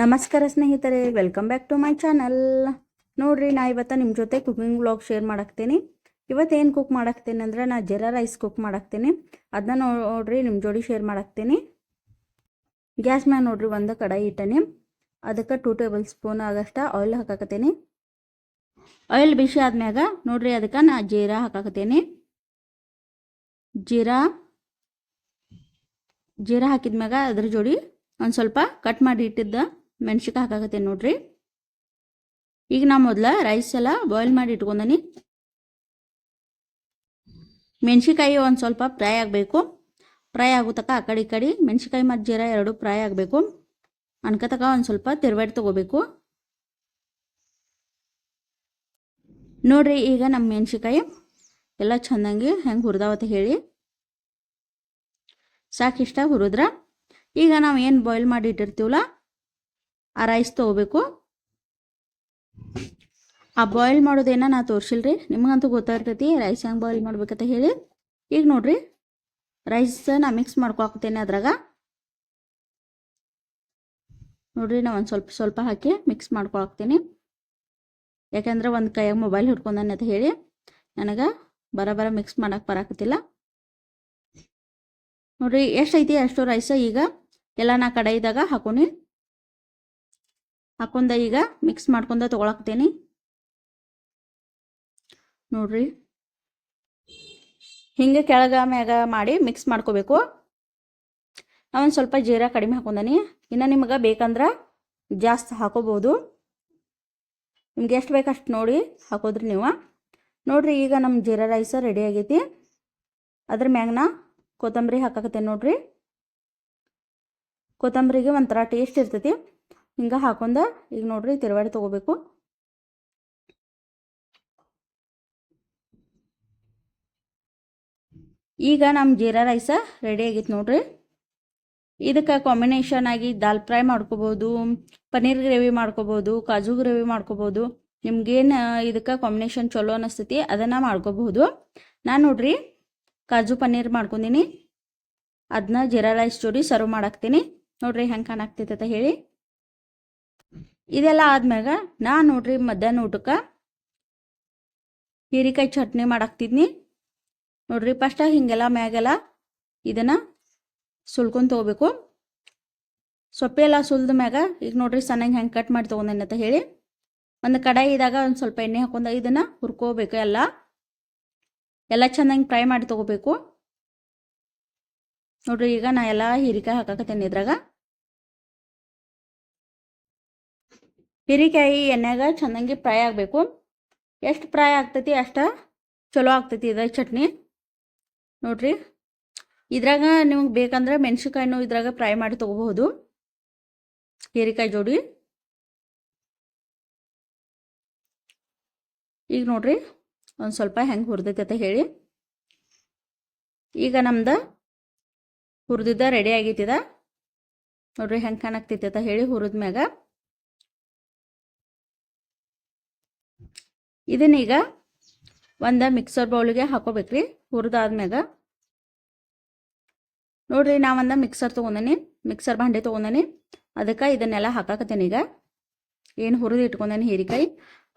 ನಮಸ್ಕಾರ ಸ್ನೇಹಿತರೆ welcome back to my channel ನೋಡ್ರಿ, ನಾ ಇವತ್ತು ನಿಮ್ಮ ಜೊತೆ ಕುಕಿಂಗ್ ವ್ಲಾಗ್ ಶೇರ್ ಮಾಡಾಕ್ತೀನಿ. ಇವತ್ತು ಏನು ಕುಕ್ ಮಾಡಾಕ್ತೀನಿ ಅಂದ್ರೆ, ನಾ ಜೀರಾ ರೈಸ್ ಕುಕ್ ಮಾಡಾಕ್ತೀನಿ. ಅದನ್ನ ನೋಡ್ರಿ ನಿಮ್ಮ ಜೋಡಿ ಶೇರ್ ಮಾಡಾಕ್ತೀನಿ. ಗ್ಯಾಸ್ ಮ್ಯಾನ್ ನೋಡ್ರಿ, ಒಂದು ಕಡಾಯಿ ಇಟ್ಟನಿ. ಅದಕ್ಕೆ ಟೂ ಟೇಬಲ್ ಸ್ಪೂನ್ ಆಗಷ್ಟ ಆಯಿಲ್ ಹಾಕಾಕತ್ತೀನಿ ಆಯಿಲ್ ಬಿಸಿ ಆದ್ಮ್ಯಾಗ, ನೋಡ್ರಿ, ಅದಕ್ಕೆ ನಾ ಜೀರಾ ಹಾಕಾಕತ್ತೀನಿ ಜೀರಾ ಜೀರಾ ಹಾಕಿದ್ಮ್ಯಾಗ ಅದ್ರ ಜೋಡಿ ಒಂದು ಸ್ವಲ್ಪ ಕಟ್ ಮಾಡಿ ಇಟ್ಟಿದ್ದ. ಮೆಣ್ಸಿಕಾಯಿ ಹಾಕಾಕತ್ತೇನೆ ನೋಡ್ರಿ. ಈಗ ನಾ ಮೊದಲ ರೈಸ್ ಎಲ್ಲ ಬಾಯ್ಲ್ ಮಾಡಿ ಇಟ್ಕೊಂಡನಿ. ಮೆಣ್ಸಿಕಾಯಿ ಒಂದು ಸ್ವಲ್ಪ ಫ್ರೈ ಆಗಬೇಕು. ಫ್ರೈ ಆಗುತ್ತಕ ಆ ಕಡೆ ಈ ಕಡೆ ಮೆಣ್ಸಿಕಾಯಿ ಮತ್ತು ಜೀರಾ ಎರಡು ಫ್ರೈ ಆಗಬೇಕು. ಅನ್ಕತಕ ಒಂದು ಸ್ವಲ್ಪ ತಿರುವಾಡಿ ತೊಗೋಬೇಕು. ನೋಡ್ರಿ ಈಗ ನಮ್ಮ ಮೆಣಸಿಕಾಯಿ ಎಲ್ಲ ಚೆನ್ನಾಗಿ ಹೆಂಗೆ ಹುರಿದಾವತ್ತ ಹೇಳಿ. ಸಾಕಿಷ್ಟ ಹುರಿದ್ರ. ಈಗ ನಾವು ಏನು ಬಾಯ್ಲ್ ಮಾಡಿ ಇಟ್ಟಿರ್ತೀವಲ್ಲ ಆ ರೈಸ್ ತೊಗೋಬೇಕು. ಆ ಬಾಯ್ಲ್ ಮಾಡೋದೇನ ನಾ ತೋರಿಸಿಲ್ರಿ? ನಿಮಗಂತೂ ಗೊತ್ತಾಗ್ತೈತಿ ರೈಸ್ ಹೆಂಗೆ ಬಾಯ್ಲ್ ಮಾಡ್ಬೇಕಂತ ಹೇಳಿ. ಈಗ ನೋಡ್ರಿ ರೈಸ್ ನಾ ಮಿಕ್ಸ್ ಮಾಡ್ಕೊಳ್ತೇನೆ ಅದ್ರಾಗ. ನೋಡ್ರಿ ನಾ ಒಂದು ಸ್ವಲ್ಪ ಸ್ವಲ್ಪ ಹಾಕಿ ಮಿಕ್ಸ್ ಮಾಡ್ಕೊಳಕ್ತೀನಿ ಯಾಕಂದ್ರೆ ಒಂದು ಕೈಯಾಗ ಮೊಬೈಲ್ ಹಿಡ್ಕೊಂಡಾನೆ ಅಂತ ಹೇಳಿ ನನಗೆ ಬರ ಬರ ಮಿಕ್ಸ್ ಮಾಡಕ್ಕೆ ಬರಾಕತ್ತಿಲ್ಲ. ನೋಡ್ರಿ ಎಷ್ಟೈತಿ ಅಷ್ಟು ರೈಸ ಈಗ? ಎಲ್ಲ ನಾ ಕಡಾಯಿದಾಗ ಹಾಕೋನಿ. ಹಾಕೊಂಡ ಈಗ ಮಿಕ್ಸ್ ಮಾಡ್ಕೊಂಡ ತೊಗೊಳಕ್ತೇನೆ. ನೋಡ್ರಿ. ಹಿಂಗೆ ಕೆಳಗ ಮ್ಯಾಗ ಮಾಡಿ ಮಿಕ್ಸ್ ಮಾಡ್ಕೋಬೇಕು. ನಾವೊಂದು ಸ್ವಲ್ಪ ಜೀರಾ ಕಡಿಮೆ ಹಾಕೊಂಡನಿ. ಇನ್ನು ನಿಮಗೆ ಬೇಕಂದ್ರೆ ಜಾಸ್ತಿ ಹಾಕೋಬೋದು. ನಿಮ್ಗೆ ಎಷ್ಟು ಬೇಕು ಅಷ್ಟು ನೋಡಿ ಹಾಕೋದ್ರಿ ನೀವು. ನೋಡ್ರಿ ಈಗ ನಮ್ಮ ಜೀರಾ ರೈಸ ರೆಡಿ ಆಗೈತಿ. ಅದ್ರ ಮ್ಯಾಗ ನಾ ಕೊತ್ತಂಬರಿ ಹಾಕಾಕತ್ತೇನೆ ನೋಡ್ರಿ. ಕೊತ್ತಂಬರಿಗೆ ಒಂಥರ ಟೇಸ್ಟ್ ಇರ್ತೈತಿ. ಹಿಂಗೆ ಹಾಕೊಂಡ ಈಗ ನೋಡ್ರಿ ತಿರುವಾಡಿ ತೊಗೋಬೇಕು. ಈಗ ನಮ್ಮ ಜೀರಾ ರೈಸ ರೆಡಿ ಆಗಿತ್ತು ನೋಡ್ರಿ. ಇದಕ್ಕೆ ಕಾಂಬಿನೇಷನ್ ಆಗಿ ದಾಲ್ ಫ್ರೈ ಮಾಡ್ಕೋಬೋದು ಪನ್ನೀರ್ ಗ್ರೇವಿ ಮಾಡ್ಕೋಬೋದು, ಕಾಜು ಗ್ರೇವಿ ಮಾಡ್ಕೋಬೋದು. ನಿಮ್ಗೇನು ಇದಕ್ಕೆ ಕಾಂಬಿನೇಷನ್ ಚಲೋ ಅನ್ನಿಸ್ತೈತಿ ಅದನ್ನು ಮಾಡ್ಕೋಬಹುದು. ನಾನು ನೋಡ್ರಿ ಕಾಜು ಪನ್ನೀರ್ ಮಾಡ್ಕೊಂಡಿನಿ. ಅದನ್ನ ಜೀರಾ ರೈಸ್ ಜೋಡಿ ಸರ್ವ್ ಮಾಡಾಕ್ತೀನಿ. ನೋಡ್ರಿ ಹೆಂಗೆ ಕಾಣಾಕ್ತೈತೆ ಅಂತ ಹೇಳಿ. ಇದೆಲ್ಲ ಆದ್ಮ್ಯಾಗ ನಾ ನೋಡ್ರಿ ಮಧ್ಯಾಹ್ನ ಊಟಕ್ಕೆ ಹೀರಿಕಾಯಿ ಚಟ್ನಿ ಮಾಡಾಕ್ತಿದ್ನಿ. ನೋಡ್ರಿ ಫಸ್ಟ್ ಹಿಂಗೆಲ್ಲ ಮ್ಯಾಗೆಲ್ಲ ಇದನ್ನು ಸುಲ್ಕೊಂಡು ತಗೋಬೇಕು. ಸೊಪ್ಪೆಲ್ಲ ಸುಲ್ದ ಮ್ಯಾಗ ಈಗ ನೋಡ್ರಿ ಸಣ್ಣಗೆ ಹೆಂಗೆ ಕಟ್ ಮಾಡಿ ತೊಗೊಂಡೇನೆ ಅಂತ ಹೇಳಿ ಒಂದು ಕಡಾಯಿದಾಗ ಒಂದು ಸ್ವಲ್ಪ ಎಣ್ಣೆ ಹಾಕೊಂಡ ಇದನ್ನು ಹುರ್ಕೋಬೇಕು ಎಲ್ಲ. ಎಲ್ಲ ಚೆನ್ನಾಗಿ ಫ್ರೈ ಮಾಡಿ ತೊಗೋಬೇಕು. ನೋಡ್ರಿ ಈಗ ನಾ ಎಲ್ಲ ಹೀರಿಕಾಯಿ ಹಾಕಾಕತ್ತೇನೆ ಇದ್ರಾಗ. ಹೀರಿಕಾಯಿ ಎಣ್ಣೆಗ ಚೆನ್ನಾಗಿ ಫ್ರೈ ಆಗಬೇಕು. ಎಷ್ಟು ಫ್ರೈ ಆಗ್ತೈತಿ ಅಷ್ಟ ಚಲೋ ಆಗ್ತೈತಿ ಇದ ಚಟ್ನಿ. ನೋಡ್ರಿ, ಇದ್ರಾಗ ನಿಮ್ಗೆ ಬೇಕಂದ್ರೆ ಮೆಣಸಿನ್ಕಾಯಿನೂ ಇದ್ರಾಗ ಫ್ರೈ ಮಾಡಿ ತೊಗೋಬಹುದು. ಹೀರಿಕಾಯಿ ಜೋಡಿ. ಈಗ ನೋಡ್ರಿ, ಒಂದು ಸ್ವಲ್ಪ ಹೆಂಗೆ ಹುರಿದೈತೆ ಅಂತ ಹೇಳಿ. ಈಗ ನಮ್ದು ಹುರಿದಿದ್ದ ರೆಡಿ ಆಗೈತಿದ ನೋಡ್ರಿ ಹೆಂಗೆ ಕಾಣಾಕ್ತೈತೆ ಅಂತ ಹೇಳಿ ಹುರಿದ ಮ್ಯಾಗ ಇದನ್ನೀಗ ಒಂದು ಮಿಕ್ಸರ್ ಬೌಲಿಗೆ ಹಾಕೋಬೇಕ್ರಿ, ಹುರಿದಾದ್ಮ್ಯಾಗ. ನೋಡ್ರಿ ನಾ ಒಂದು ಮಿಕ್ಸರ್ ತೊಗೊಂಡನಿ ಮಿಕ್ಸರ್ ಭಾಂಡೆ ತೊಗೊಂಡನಿ. ಅದಕ್ಕೆ ಇದನ್ನೆಲ್ಲ ಹಾಕಾಕತ್ತೇನೆ ಈಗ. ಏನು ಹುರಿದು ಇಟ್ಕೊಂಡೇನಿ ಹೀರಿಕಾಯಿ,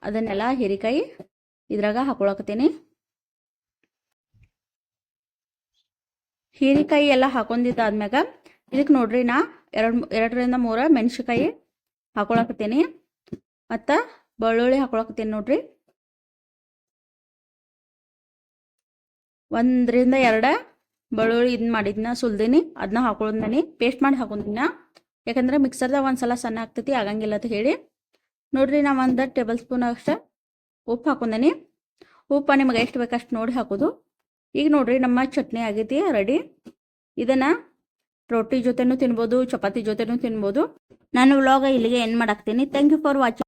ಅದನ್ನೆಲ್ಲ ಹೀರಿಕಾಯಿ ಇದ್ರಾಗ ಹಾಕೊಳಕತ್ತೀನಿ. ಹೀರಿಕಾಯಿ ಎಲ್ಲ ಹಾಕೊಂಡಿದ್ದಾದ್ಮ್ಯಾಗ ಇದಕ್ಕೆ ನೋಡ್ರಿ ನಾ ಎರಡು ಎರಡರಿಂದ ಮೂರು ಮೆಣಸಿಕಾಯಿ ಹಾಕೊಳಕತ್ತೀನಿ. ಮತ್ತು ಬೆಳ್ಳುಳ್ಳಿ ಹಾಕೊಳಕತ್ತೀನಿ ನೋಡ್ರಿ. ಒಂದರಿಂದ ಎರಡು ಬೆಳ್ಳುಳ್ಳಿ ಇದನ್ನ ಮಾಡಿದ್ನ ಸುಲ್ದಿನಿ ಅದನ್ನ ಹಾಕೊಂಡಿನಿ ಪೇಸ್ಟ್ ಮಾಡಿ ಹಾಕೊಂಡಿನ ಯಾಕಂದ್ರೆ ಮಿಕ್ಸರ್ದಾಗ ಒಂದು ಸಲ ಸಣ್ಣ ಆಗ್ತೈತಿ, ಆಗಂಗಿಲ್ಲ ಅಂತ ಹೇಳಿ. ನೋಡ್ರಿ, ನಾ ಒಂದು ಟೇಬಲ್ ಸ್ಪೂನ್ ಅಷ್ಟು ಉಪ್ಪು ಹಾಕೊಂಡಿನಿ ಉಪ್ಪು ನಿಮಗೆ ಎಷ್ಟು ಬೇಕಷ್ಟು ನೋಡಿ ಹಾಕೋದು. ಈಗ ನೋಡ್ರಿ, ನಮ್ಮ ಚಟ್ನಿ ಆಗೈತಿ ರೆಡಿ ಇದನ್ನು ರೊಟ್ಟಿ ಜೊತೆನೂ ತಿನ್ಬೋದು, ಚಪಾತಿ ಜೊತೆನೂ ತಿನ್ಬೋದು. ನಾನು ವ್ಲಾಗ ಇಲ್ಲಿಗೆ ಏನು ಮಾಡಾಕ್ತೀನಿ. Thank you for watching